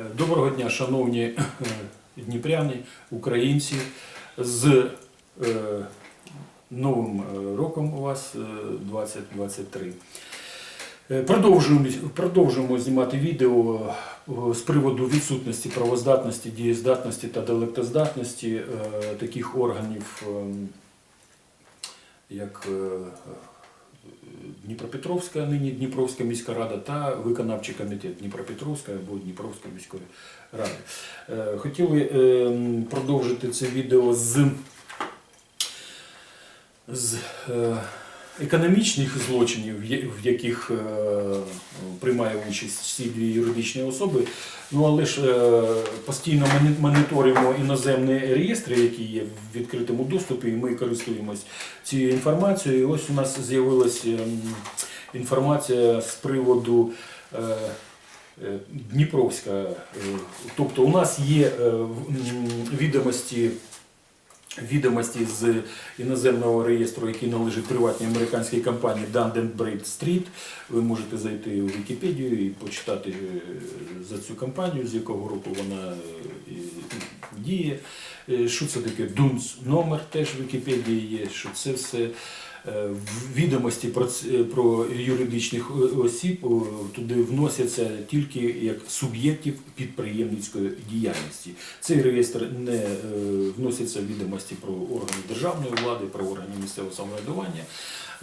Е, Доброго дня, шановні е, дніпряни, українці. З е, Новим роком у вас е, 2023. Е, Продовжуємо, продовжуємо знімати відео з приводу відсутності правоздатності, дієздатності та делектоздатності таких органів, ем, як Дніпропетровська, нині Дніпровська міська рада та виконавчий комітет Дніпропетровської або Дніпровської міської ради. Е, Хотіли е, продовжити це відео з, з е, економічних злочинів, в яких е, приймає участь всі дві юридичні особи. Ну але ж е, постійно моні- моніторимо іноземні реєстри, які є в відкритому доступі, і ми користуємось цією інформацією. І ось у нас з'явилася ем, інформація з приводу е, Дніпровська. Тобто у нас є відомості. Відомості з іноземного реєстру, який належить приватній американській компанії Брейд Стріт. Ви можете зайти у Вікіпедію і почитати е, за цю компанію, з якого року вона е, діє. Е, Що це таке? Дунс номер теж в Вікіпедії є, що це все відомості про, е, про юридичних е, осіб туди вносяться тільки як суб'єктів підприємницької діяльності. Цей реєстр не е, вносяться відомості про органи державної влади, про органи місцевого самоврядування.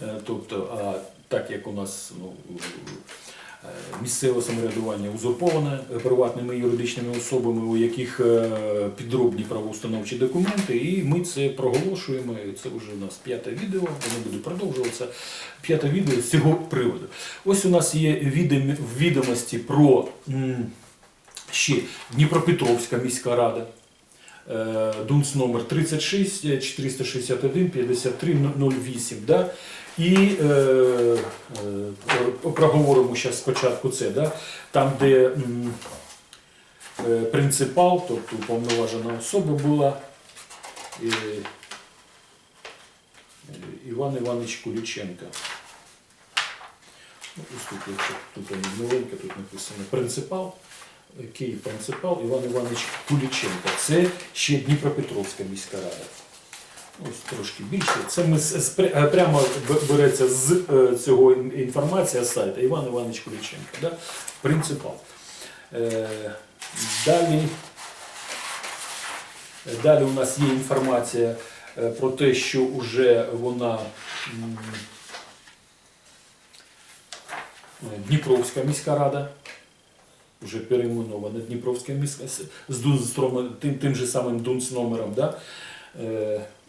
Е, Тобто, а так як у нас ну, е, місцеве самоврядування узурповане е, приватними юридичними особами, у яких е, підробні правоустановчі документи, і ми це проголошуємо. Це вже у нас п'яте відео, воно буде продовжуватися. П'яте відео з цього приводу. Ось у нас є відомості про ще Дніпропетровська міська рада. Е, Дунс номер 36 е, 461 53 08. Да? І е, е, проговоримо зараз спочатку це, да? там, де е, принципал, тобто уповноважена особа була е, Іван Іванович Куліченко. Ну, тут, тут воно маленьке, тут написано принципал. Київ принципал Іван Іванович Куліченко. Це ще Дніпропетровська міська рада. Ось трошки більше. Це ми з- з- прямо береться з е, цього ін- інформація з сайту Іван Іванович Куліченко. Да? Принципал. Е, Далі, далі у нас є інформація е, про те, що вже вона е, Дніпровська міська рада вже перейменована Дніпровська міська з Дунстром, тим, тим же самим Дунс номером. Да?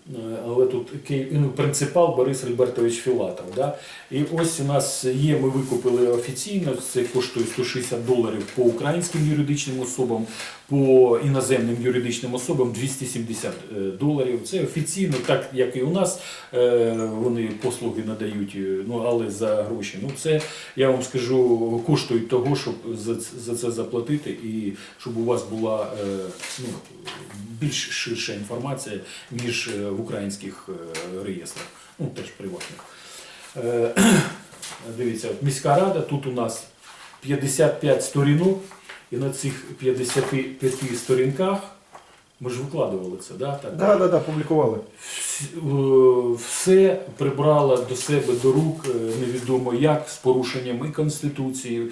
Е, але тут ну, принципал Борис Альбертович Філатов. Да? І ось у нас є, ми викупили офіційно, це коштує 160 доларів по українським юридичним особам, по іноземним юридичним особам 270 е, доларів. Це офіційно, так як і у нас е, вони послуги надають, ну але за гроші. Ну це я вам скажу, коштують того, щоб за, це заплатити, і щоб у вас була ну, більш ширша інформація, ніж в українських е, реєстрах, ну теж приватних. Е, Дивіться, міська рада, тут у нас 55 сторінок, і на цих 55 сторінках ми ж викладували це, да? так? Да, да, да, публікували. Е, все прибрала до себе до рук е, невідомо як з порушенням і Конституції,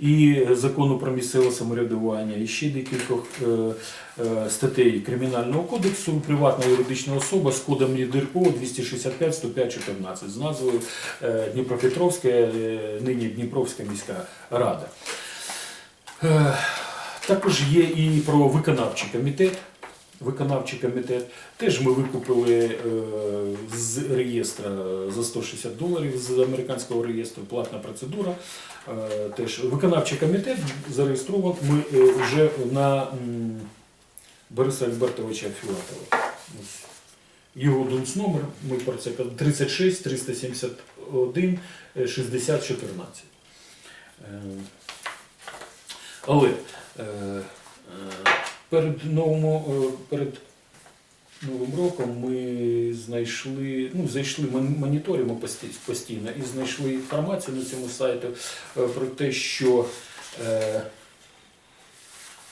і закону про місцеве самоврядування, і ще декількох е, статей Кримінального кодексу приватна юридична особа з кодом ЄДРПО 265 105 14 з назвою Дніпропетровська, нині Дніпровська міська рада. Також є і про виконавчий комітет. Виконавчий комітет. Теж ми викупили е, з реєстра за 160 доларів з американського реєстру, платна процедура. Е, теж виконавчий комітет зареєстрований ми е, вже на Бориса Альбертовича Філатова. Його дунс номер, ми про це казали, 36 371 е, 60 14. Е, Але перед, новим, е, перед Новим роком ми знайшли, ну, зайшли, моніторимо постійно і знайшли інформацію на цьому сайті е, про те, що е,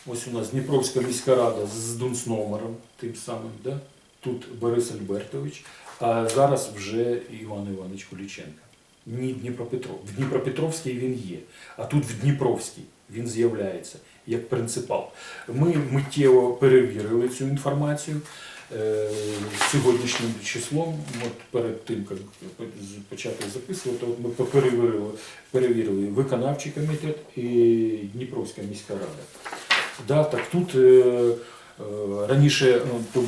Ось у нас Дніпровська міська рада з Дунсномером, тим самим, да? тут Борис Альбертович, а зараз вже Іван Іванович Куліченко. Ні, Дніпропетров. В Дніпропетровській він є, а тут в Дніпровській він з'являється як принципал. Ми миттєво перевірили цю інформацію. Е, Сьогоднішнім числом, от перед тим, як почати записувати, от ми перевірили, перевірили виконавчий комітет і Дніпровська міська рада. Да, так тут е, е, раніше ну,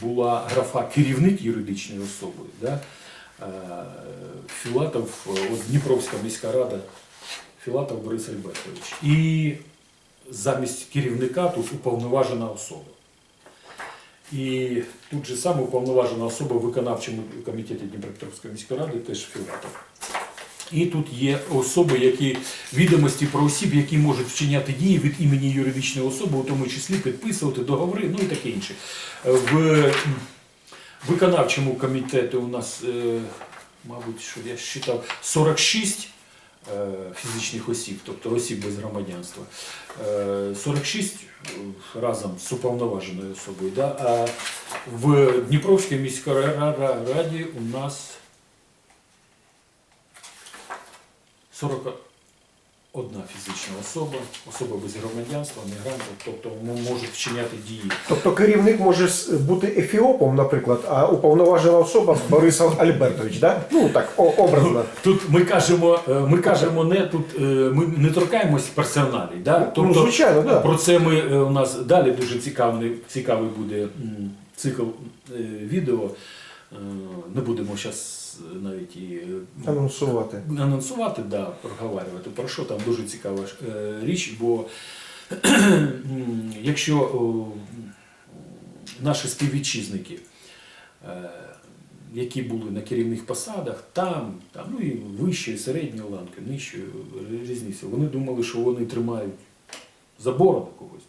була графа керівник юридичної особи. Да? Філатов, от Дніпровська міська рада, Філатов Борис Альбертович. І замість керівника тут уповноважена особа. І тут же саме уповноважена особа в виконавчому комітеті Дніпропетровської міської ради теж Філатов. І тут є особи, які відомості про осіб, які можуть вчиняти дії від імені юридичної особи, у тому числі підписувати договори, ну і таке інше. В виконавчому комітеті у нас, е, мабуть, що я считав, 46 е, фізичних осіб, тобто осіб без громадянства. Е, 46 разом з уповноваженою особою. Да? А в Дніпровській міській ра- ра- раді у нас 41 фізична особа, особа без громадянства, мігранти, тобто можуть вчиняти дії. Тобто керівник може бути ефіопом, наприклад, а уповноважена особа Борис Альбертович, да? Ну так, образно. Тут ми кажемо, е, ми кажемо не тут, е, ми не торкаємось персоналій. Да? Тобто, Ну, звичайно, да. Про це ми е, у нас далі дуже цікавий, цікавий буде цикл відео. Не будемо зараз навіть і е, Анонсувати. анонсувати, да, проговорювати про що там дуже цікава е, річ, бо якщо наші співвітчизники, е, які були на керівних посадах, там, там ну і вищої, середньої ланки, нижчої різниці, вони думали, що вони тримають за бороду когось.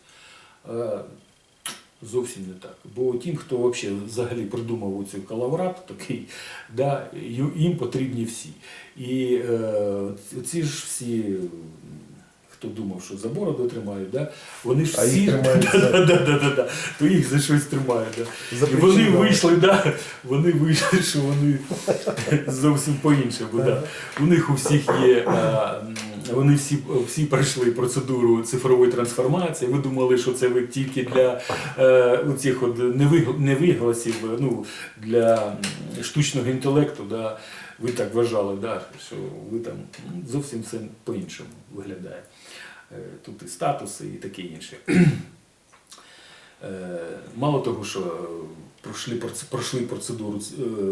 Е, Зовсім не так. Бо тим, хто вообще взагалі придумав цю коловрат такий, да, їм потрібні всі. І е, ці ж всі, хто думав, що за бороду тримають, да, вони ж А всі тримають да, да, да, да, да, да, то їх за щось тримають. Да. За І вони вийшли, да, вони вийшли, що вони зовсім по-іншому. Да. У них у всіх є, м, вони всі, всі пройшли процедуру цифрової трансформації. Ви думали, що це ви тільки для е, цих невигласів, ну, для штучного інтелекту. Да. Ви так вважали, да, що ви там зовсім все по-іншому виглядає. Е, Тут і статуси, і таке інше. Е, Мало того, що пройшли, пройшли процедуру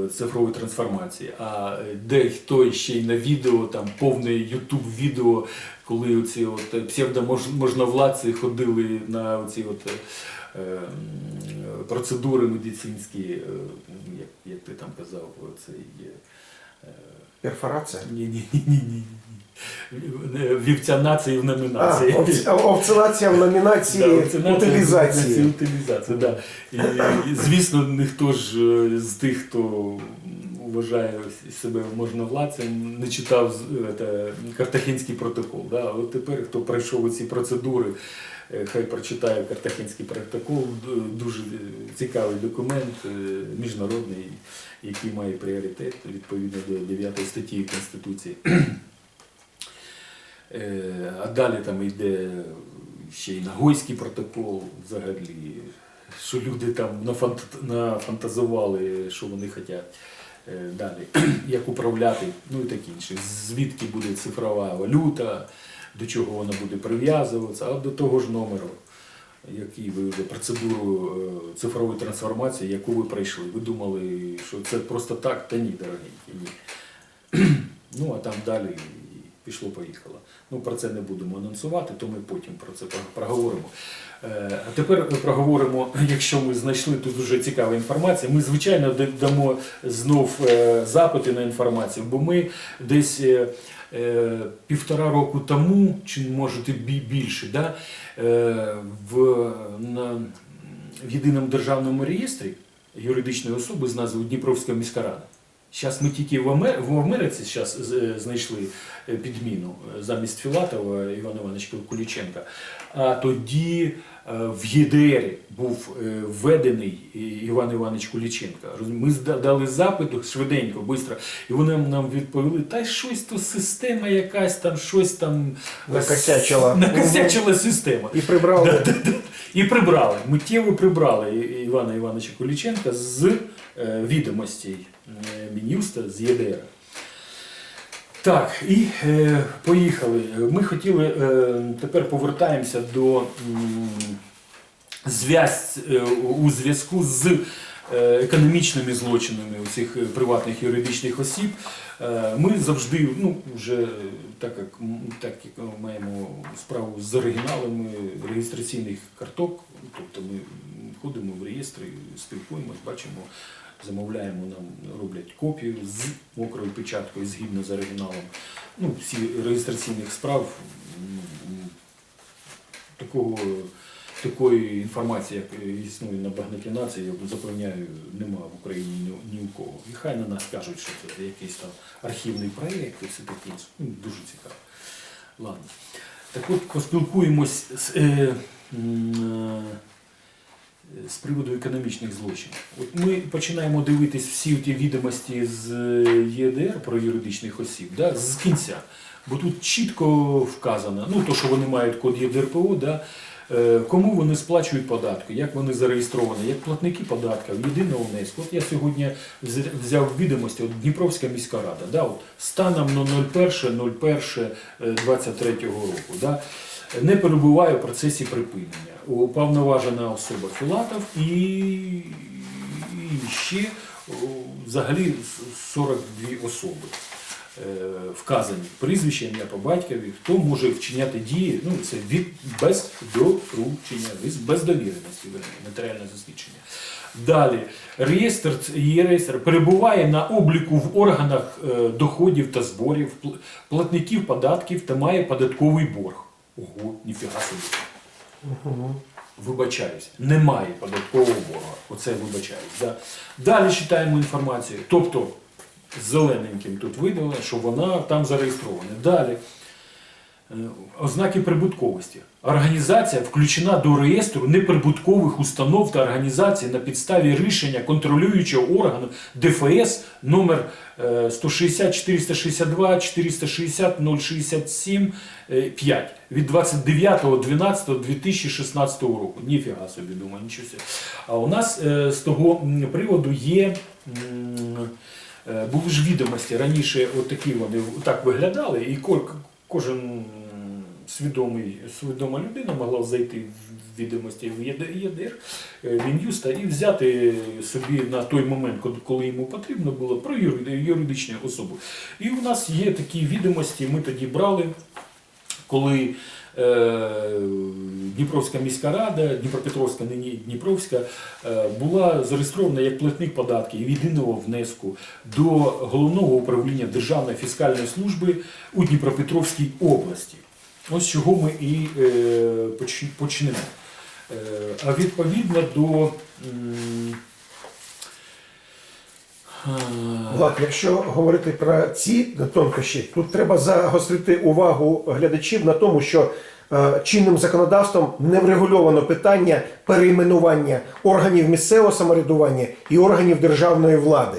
е, цифрової трансформації, а дехто ще й на відео, там повне ютуб відео, коли оці от псевдоможновладці ходили на оці от е, процедури медицинські, як, як ти там казав, цей. е, Перфорація. ні, Вівця нації в номінації. овці- овцинація в номінації Да, вакцинація, утилізації. утилізація, да. І, і, звісно, ніхто ж е, з тих, хто вважає себе можновладцем, не читав з- е, Картахінський протокол. Да? От тепер, хто пройшов ці процедури, е, хай прочитає Картахінський протокол, дуже цікавий документ, е, міжнародний, який має пріоритет відповідно до 9 статті Конституції. Е, А далі там йде ще й Нагойський протокол взагалі, що люди там нафантазували, що вони хочуть е, далі, як управляти, ну і таке інше. Звідки буде цифрова валюта, до чого вона буде прив'язуватися, а до того ж номеру, який ви вже процедуру е, цифрової трансформації, яку ви пройшли. Ви думали, що це просто так, та ні, дорогенькі, ні. Ну, а там далі пішло-поїхало. Ну, про це не будемо анонсувати, то ми потім про це проговоримо. Е, А тепер проговоримо, якщо ми знайшли тут дуже цікава інформація. Ми, звичайно, дамо знов е, запити на інформацію, бо ми десь е, півтора року тому, чи може більше, да, в, на, в єдиному державному реєстрі юридичної особи з назвою Дніпровська міська рада. Зараз ми тільки в, Америці щас з- знайшли е, підміну е, замість Філатова Івана Івановича Куліченка. А тоді е, в ЄДР був введений Іван Іванович Куліченка. Ми дали запит швиденько, швидко, і вони нам відповіли, та щось то система якась там, щось там Накосячила. Накосячила система. І прибрали. І прибрали, миттєво прибрали Івана Івановича Куліченка з е, відомостей е, Мін'юста з ЄДР. Так, і е, поїхали. Ми хотіли, е, тепер повертаємося до зв'язь е, у зв'язку з е, економічними злочинами у цих приватних юридичних осіб. Е, Ми завжди, ну вже так як, так як маємо справу з оригіналами реєстраційних карток, тобто ми ходимо в реєстри, спілкуємось, бачимо, замовляємо, нам роблять копію з мокрою печаткою згідно з оригіналом. Ну, всі реєстраційних справ такого. Такої інформації, як існує на багаті націй, я запевняю, нема в Україні ні, у кого. І хай на нас кажуть, що це якийсь там архівний проєкт і все таке. Ну, дуже цікаво. Ладно. Так от поспілкуємось з, е, е, з приводу економічних злочинів. От ми починаємо дивитись всі ті відомості з ЄДР про юридичних осіб да, з кінця. Бо тут чітко вказано, ну то, що вони мають код ЄДРПО, да, е, кому вони сплачують податки, як вони зареєстровані, як платники податків, єдиного внеску. От я сьогодні вз- взяв відомості, от Дніпровська міська рада, да, от, станом на 01.01.23 року. Да, не перебуває в процесі припинення. Уповноважена особа Філатов і, і ще взагалі 42 особи е, вказані прізвище, ім'я по батькові, хто може вчиняти дії, ну це від без доручення, без, довіреності, нотаріальне засвідчення. Далі, реєстр є реєстр перебуває на обліку в органах е, доходів та зборів, платників податків та має податковий борг. Ого, ніфіга собі. Вибачаюсь, немає податкового боргу. Оце вибачаюсь. Да. Далі читаємо інформацію. Тобто, зелененьким тут видали, що вона там зареєстрована. Далі. Е, Ознаки прибутковості. Організація включена до реєстру неприбуткових установ та організацій на підставі рішення контролюючого органу ДФС номер е, 160 462 460 067 е, 5 від 29.12.2016 року. Ніфіга собі, думаю, нічого. А у нас е, з того приводу є. Е, Були ж відомості раніше, отакі вони так виглядали, і кожен свідомий, свідома людина могла зайти в відомості в ЄДР е, Мін'юста і взяти собі на той момент, коли- йому потрібно було, про юридичну особу. І у нас є такі відомості, ми тоді брали, коли Дніпровська міська рада, Дніпропетровська, нині Дніпровська, е, була зареєстрована як платник податків єдиного внеску до головного управління Державної фіскальної служби у Дніпропетровській області. Ось чого ми і е, почнемо. Е, а відповідно до. Влад, якщо говорити про ці тонкощі, тут треба загострити увагу глядачів на тому, що е, чинним законодавством не врегульовано питання перейменування органів місцевого самоврядування і органів державної влади,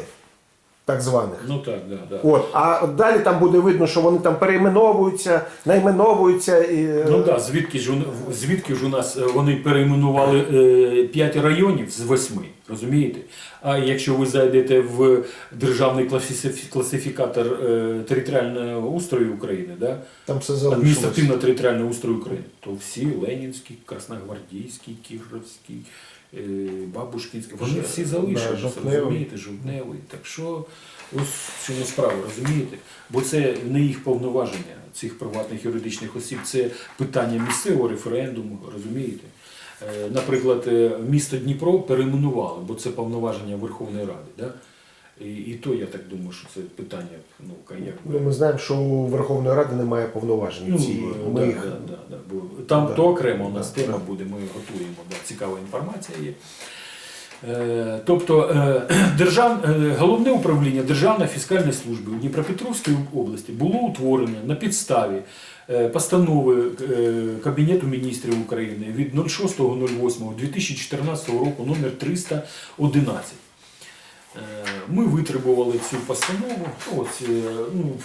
так званих. Ну так, да, да. От, а далі там буде видно, що вони там перейменовуються, найменовуються. І, е, Ну так, звідки ж у- звідки ж у нас е, вони перейменували 5 районів з 8, розумієте? А якщо ви зайдете в державний класифі- класифікатор е, територіального устрою України, да? там все залишилось. адміністративно-територіального устрою України, то всі Ленінський, Красногвардійський, Кіровський, е, вони всі залишилися, розумієте, жовтневий. Так що ось чому справа, розумієте? Бо це не їх повноваження цих приватних юридичних осіб, це питання місцевого референдуму, розумієте? Е, Наприклад, е, місто Дніпро перейменували, бо це повноваження Верховної Ради. Да? І, і то я так думаю, що це питання, ну, як Ну, ми знаємо, що у Верховної Ради немає повноважень. Ну, ці, е, ми да, їх... да, да, да, бо там Да. то окремо у нас Да, тема да. буде, ми готуємо, да, цікава інформація є. Е, Тобто е, держав, е, головне управління Державної фіскальної служби у Дніпропетровській області було утворене на підставі е, постанови е, Кабінету міністрів України від 06.08.2014 року номер 311. Е, Ми витребували цю постанову. Ось, е, ну,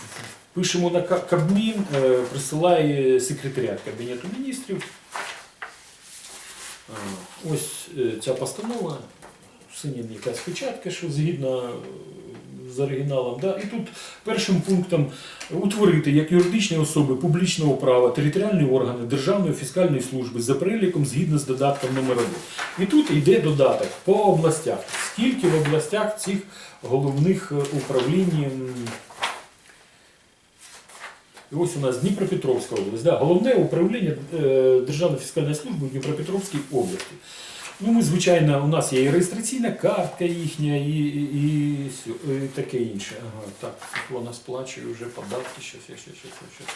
пишемо на Кабмін, е, присилає секретаріат Кабінету міністрів. Ось ця постанова, синя якась печатка, що згідно з оригіналом. Да? І тут першим пунктом утворити як юридичні особи публічного права територіальні органи Державної фіскальної служби за переліком згідно з додатком номер 1. І тут йде додаток по областях. Скільки в областях цих головних е, управлінь. і ось у нас Дніпропетровська область. Да, головне управління е, Державної фіскальної служби в Дніпропетровській області. Ну, ми, звичайно, у нас є і реєстраційна картка їхня, і, і, і, і таке інше. Ага, так, вона сплачує вже податки. Щас, щас, щас, щас.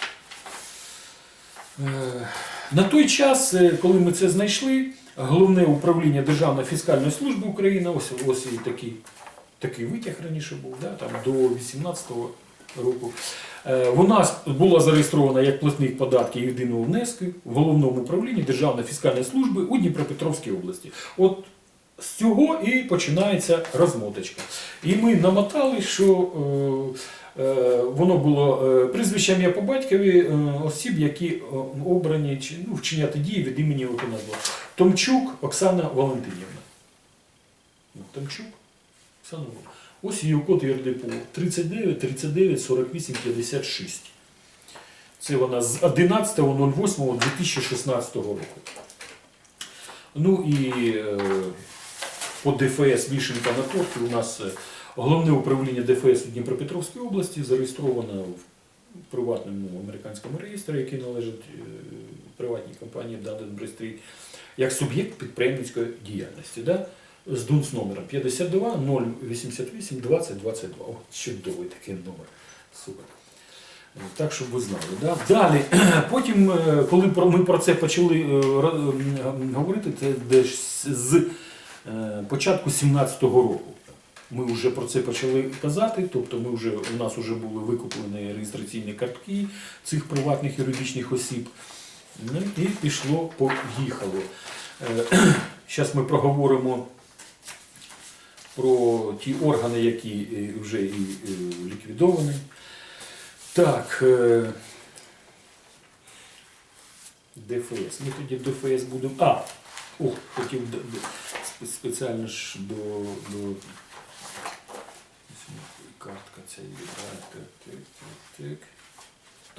Е, На той час, е, коли ми це знайшли, головне управління Державної фіскальної служби України, ось, ось і такий, такий витяг раніше був, да, там, до 18-го року. Е, Вона була зареєстрована як платник податків єдиного внеску в головному управлінні Державної фіскальної служби у Дніпропетровській області. От з цього і починається розмоточка. І ми намотали, що е, е, воно було е, прізвище ім'я по батькові е, осіб, які е, обрані чи ну, вчиняти дії від імені було. Томчук Оксана Валентинівна. Ну, Томчук Оксана Валентинівна. Ось її код ЄРДПО 39 39 48 56. Це вона з 11.08.2016 року. Ну і е, по ДФС Вішенка на торті у нас е, головне управління ДФС у Дніпропетровській області зареєстровано в приватному американському реєстрі, який належить е, приватній компанії Dun Bradstreet, як суб'єкт підприємницької діяльності. Да? З ДУНС номером 52 088 20 22. О, чудовий такий номер. Супер. Е, Так, щоб ви знали. Да? Далі, потім, е, коли ми про це почали е, говорити, це десь з початку 17-го року. Ми вже про це почали казати, тобто ми вже, у нас вже були викуплені реєстраційні картки цих приватних юридичних осіб. Ну, і пішло, поїхало. Зараз ми проговоримо про ті органи, які е, вже і е, ліквідовані. Так. е, ДФС. Ми тоді ДФС будемо. А! О, хотів спеціально ж до. до... Картка ця є. Так, так, так, так.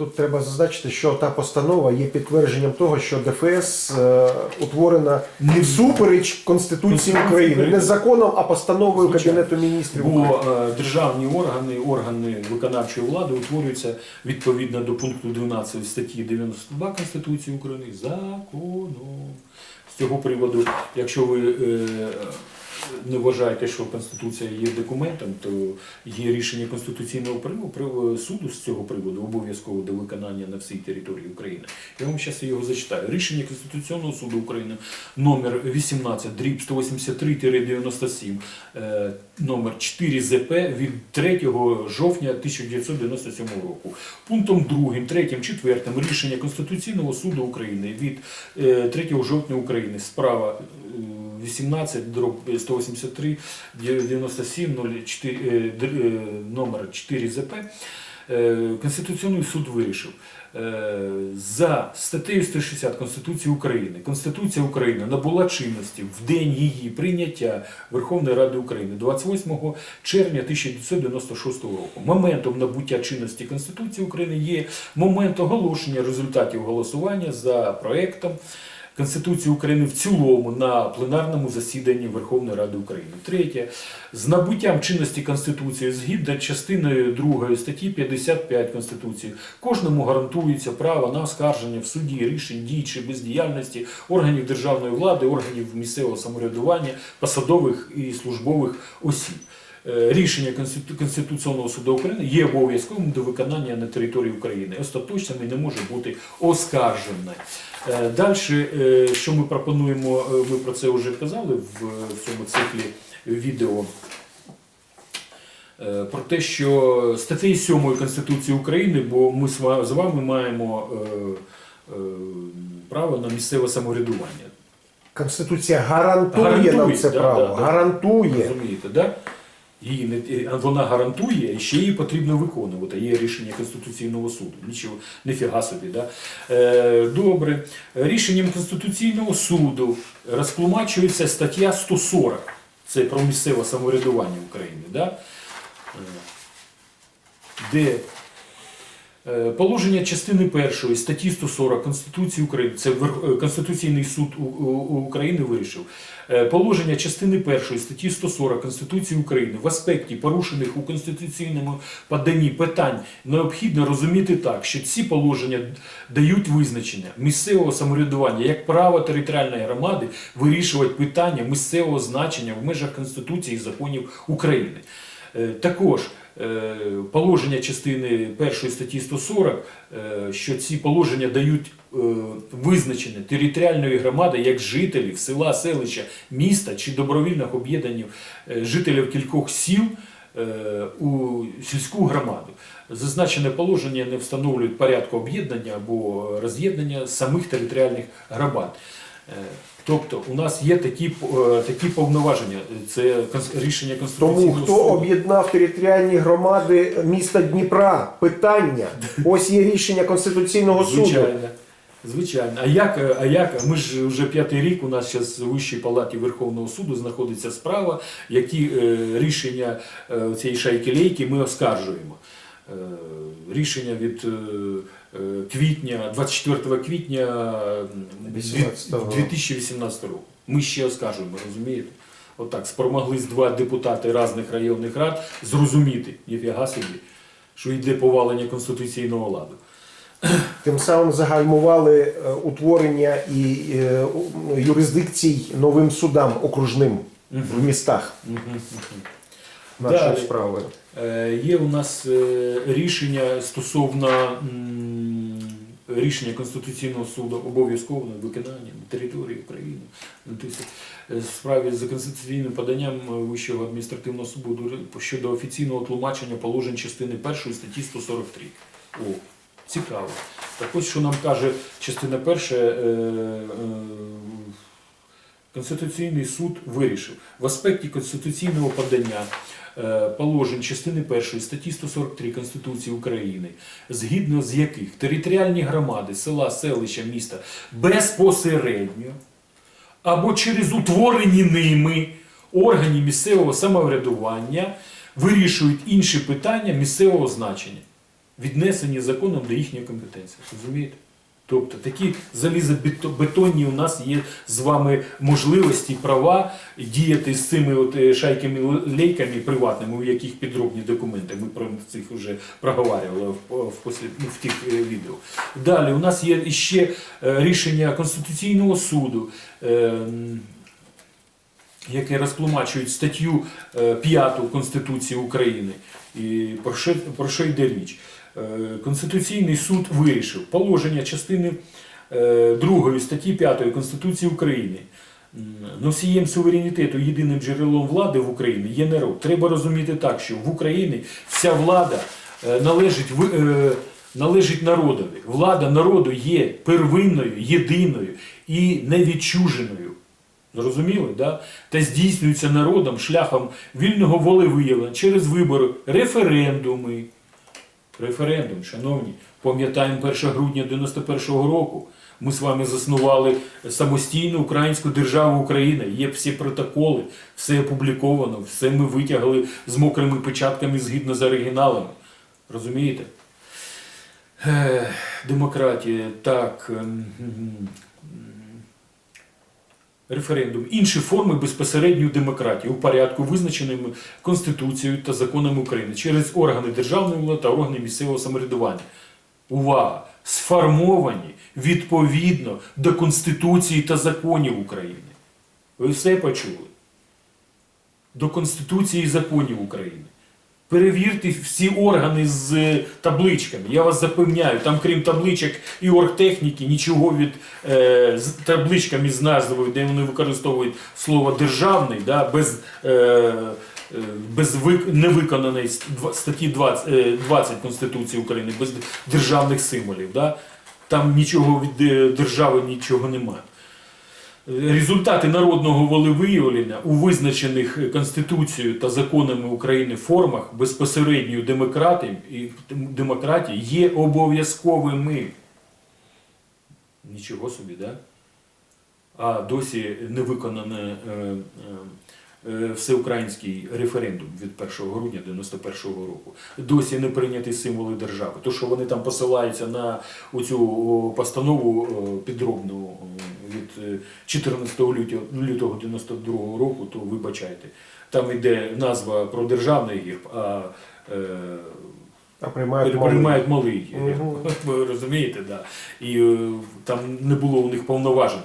Тут треба зазначити, що та постанова є підтвердженням того, що ДФС е, утворена не всупереч Конституції України, України. не законом, а постановою Звичайно. Кабінету міністрів України. Бо е, державні органи, органи виконавчої влади утворюються відповідно до пункту 12 статті 92 Конституції України законом. З цього приводу, якщо ви е, не вважаєте, що Конституція є документом, то є рішення Конституційного суду з цього приводу обов'язково до виконання на всій території України. Я вам зараз його зачитаю. Рішення Конституційного суду України номер 18 дріб 183-97 е, номер 4 ЗП від 3 жовтня 1997 року. Пунктом 2, 3, 4 рішення Конституційного суду України від е, 3 жовтня України справа е, 18 дроб 183 97 04 е, др- е, номер 4 ЗП Е, Конституційний суд вирішив е, за статтею 160 Конституції України. Конституція України набула чинності в день її прийняття Верховної Ради України 28 червня 1996 року. Моментом набуття чинності Конституції України є момент оголошення результатів голосування за проектом. Конституції України в цілому на пленарному засіданні Верховної Ради України. Третє. З набуттям чинності Конституції згідно частиною 2 статті 55 Конституції кожному гарантується право на оскарження в суді рішень дій чи бездіяльності органів державної влади, органів місцевого самоврядування, посадових і службових осіб. Е, рішення Конституційного суду України є обов'язковим до виконання на території України. Остаточним і не може бути оскаржене. Далі, що ми пропонуємо, е, ми про це вже казали в цьому циклі відео. Е, Про те, що статтею 7 Конституції України, бо ми з вами маємо е, е, право на місцеве самоврядування. Конституція гарантує, Гарантує, нам це да, право. да. гарантує. Розумієте, да? Її не, вона гарантує, і ще її потрібно виконувати. Є рішення Конституційного суду. Нічого, ніфіга собі. Да? Е, добре. Рішенням Конституційного суду розтлумачується стаття 140. Це про місцеве самоврядування України, Да? Е, Де Положення частини першої статті 140 Конституції України, це е, Конституційний суд України вирішив. Е, Положення частини першої статті 140 Конституції України в аспекті порушених у конституційному поданні питань необхідно розуміти так, що ці положення дають визначення місцевого самоврядування як право територіальної громади вирішувати питання місцевого значення в межах Конституції і законів України. Е, Також е, положення частини першої статті 140, е, що ці положення дають е, визначення територіальної громади як жителів села, селища, міста чи добровільних об'єднань е, жителів кількох сіл е, у сільську громаду. Зазначене положення не встановлюють порядку об'єднання або роз'єднання самих територіальних громад. Е, Тобто у нас є такі, е, такі повноваження. Це рішення Конституційного Тому хто суду. об'єднав територіальні громади міста Дніпра? Питання. Ось є рішення Конституційного суду. Звичайно. Звичайно. А як, а як ми ж вже п'ятий рік у нас зараз у Вищій палаті Верховного суду знаходиться справа, які е, рішення е, цієї шайки лейки ми оскаржуємо. Е, рішення від е, е, квітня, 24 квітня е, 18-го. 2018 року. Ми ще оскаржуємо, розумієте? Отак спромоглись два депутати різних районних рад зрозуміти, ніфіга собі, що йде повалення конституційного ладу. Тим самим загальмували е, утворення і е, юрисдикцій новим судам окружним в містах нашої Далі. справи. Е, Є у нас рішення стосовно рішення Конституційного суду обов'язкового виконання на території України. Ну, е, справі за конституційним поданням Вищого адміністративного суду щодо офіційного тлумачення положень частини 1 статті 143. О, цікаво. Так ось що нам каже частина перша. Е, е, Конституційний суд вирішив в аспекті конституційного подання е, положень частини 1 статті 143 Конституції України, згідно з яких територіальні громади, села, селища, міста безпосередньо або через утворені ними органи місцевого самоврядування вирішують інші питання місцевого значення, віднесені законом до їхньої компетенції. Розумієте? Тобто такі залізобетонні у нас є з вами можливості, права діяти з цими от е, шайками лейками приватними, у яких підробні документи. Ми про цих вже проговорювали в, в, ну, в тих е, відео. Далі у нас є ще е, рішення Конституційного суду. яке розтлумачують статтю е, 5 Конституції України. І про що, про що йде річ? Е, Конституційний суд вирішив положення частини 2 статті 5 Конституції України. Носієм суверенітету, єдиним джерелом влади в Україні є народ. Треба розуміти так, що в Україні вся влада е, належить, е, належить народові. Влада народу є первинною, єдиною і невідчуженою. Зрозуміли, да? Та здійснюється народом шляхом вільного волевиявлення через вибори, референдуми. Референдум, шановні, пам'ятаємо 1 грудня 91-го року. Ми з вами заснували самостійну українську державу Україна. Є всі протоколи, все опубліковано, все ми витягли з мокрими печатками згідно з оригіналами. Розумієте? Демократія, так. Референдум, інші форми безпосередньої демократії у порядку, визначеними Конституцією та законами України через органи державної влади та органи місцевого самоврядування. Увага! Сформовані відповідно до Конституції та законів України. Ви все почули? до Конституції і законів України. Перевірте всі органи з е, табличками. Я вас запевняю, там крім табличок і оргтехніки, нічого від е, з табличками з назвою, де вони використовують слово державний, да, без, е, е, без вик- невиконаної статті 20, е, 20 Конституції України, без державних символів. Да. Там нічого від е, держави нічого немає. Результати народного волевиявлення у визначених Конституцією та законами України формах безпосередньої демократії, є обов'язковими. Нічого собі, да? А досі не виконане е, е, всеукраїнський референдум від 1 грудня 91-го року. Досі не прийняті символи держави. То, що вони там посилаються на оцю о, постанову підробну від е, 14 лютого, лютого 92 року, то вибачайте. Там йде назва про державний герб, а е, А приймають Пере- малий. приймають малий. Мгм. Ви розумієте, да. І е, там не було у них повноважень.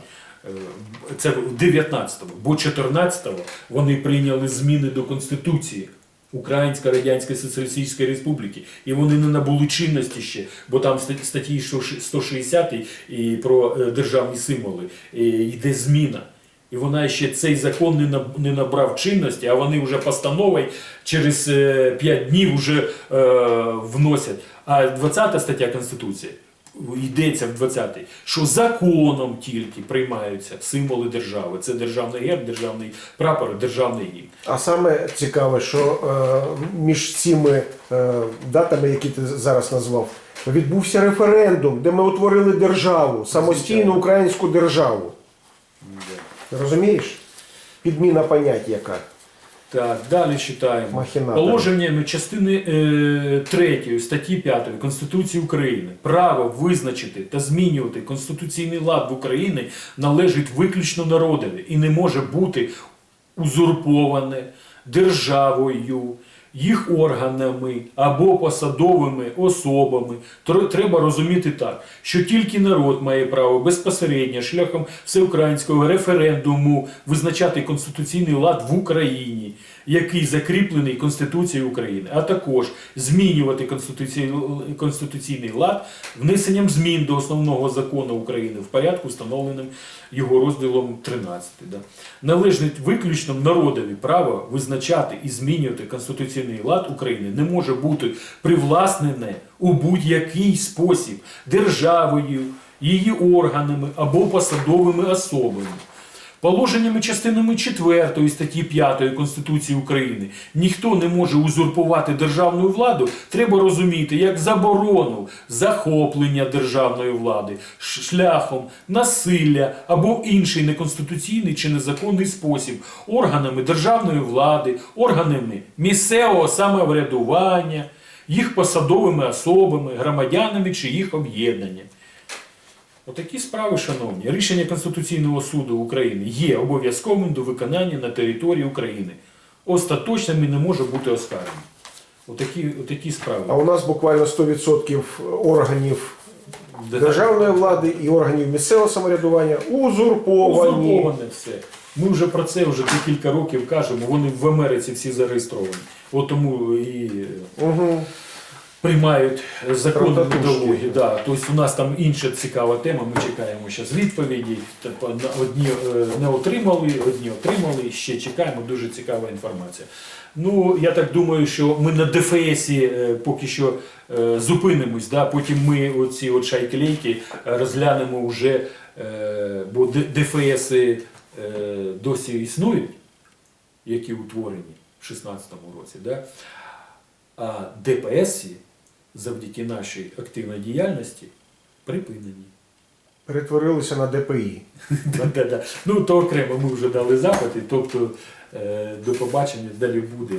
Е, Це в 19-му, бо 14-го вони прийняли зміни до Конституції Української Радянської Соціалістичної Республіки. І вони не набули чинності ще, бо там статті 160 і про е, державні символи е, йде зміна. І вона ще цей закон не набрав чинності, а вони вже постановою через 5 днів вже вносять. А 20 стаття Конституції йдеться в 20-й, що законом тільки приймаються символи держави. Це державний герб, державний прапор, державний гімн. А саме цікаве, що е, між цими е, датами, які ти зараз назвав, відбувся референдум, де ми утворили державу, самостійну українську державу. Розумієш? Підміна понять яка. Так, далі читаємо. Махінатори. Положеннями частини е, 3 статті 5 Конституції України право визначити та змінювати конституційний лад в Україні належить виключно народові і не може бути узурповане державою, їх органами або посадовими особами. Тр- Треба розуміти так, що тільки народ має право безпосередньо шляхом всеукраїнського референдуму визначати конституційний лад в Україні, який закріплений Конституцією України, а також змінювати конституційний, лад внесенням змін до основного закону України в порядку, встановленим його розділом 13. Да. Належить виключно народові право визначати і змінювати конституційний лад України не може бути привласнене у будь-який спосіб державою, її органами або посадовими особами. Положеннями частинами 4 статті 5 Конституції України ніхто не може узурпувати державну владу, треба розуміти як заборону захоплення державної влади шляхом насилля або інший неконституційний чи незаконний спосіб органами державної влади, органами місцевого самоврядування, їх посадовими особами, громадянами чи їх об'єднанням. Отакі справи, шановні, рішення Конституційного суду України є обов'язковим до виконання на території України. Остаточним і не може бути оскарженим. Отакі, отакі справи. А у нас буквально 100% органів державної влади і органів місцевого самоврядування узурповані. Узурповане все. Ми вже про це вже декілька років кажемо. Вони в Америці всі зареєстровані. От тому і Угу. Приймають закони Кратотушки. Да. Тобто у нас там інша цікава тема, ми чекаємо зараз відповіді. Тобто, Одні е, не отримали, одні отримали, ще чекаємо, дуже цікава інформація. Ну, я так думаю, що ми на ДФСі е, поки що е, зупинимось, да? потім ми оці от шайклейки розглянемо вже, бо Д- ДФСи е, досі існують, які утворені в 16-му році. Да? А ДПС завдяки нашій активній діяльності припинені. Перетворилися на ДПІ. Ну, то окремо ми вже дали запити, тобто е, до побачення далі буде.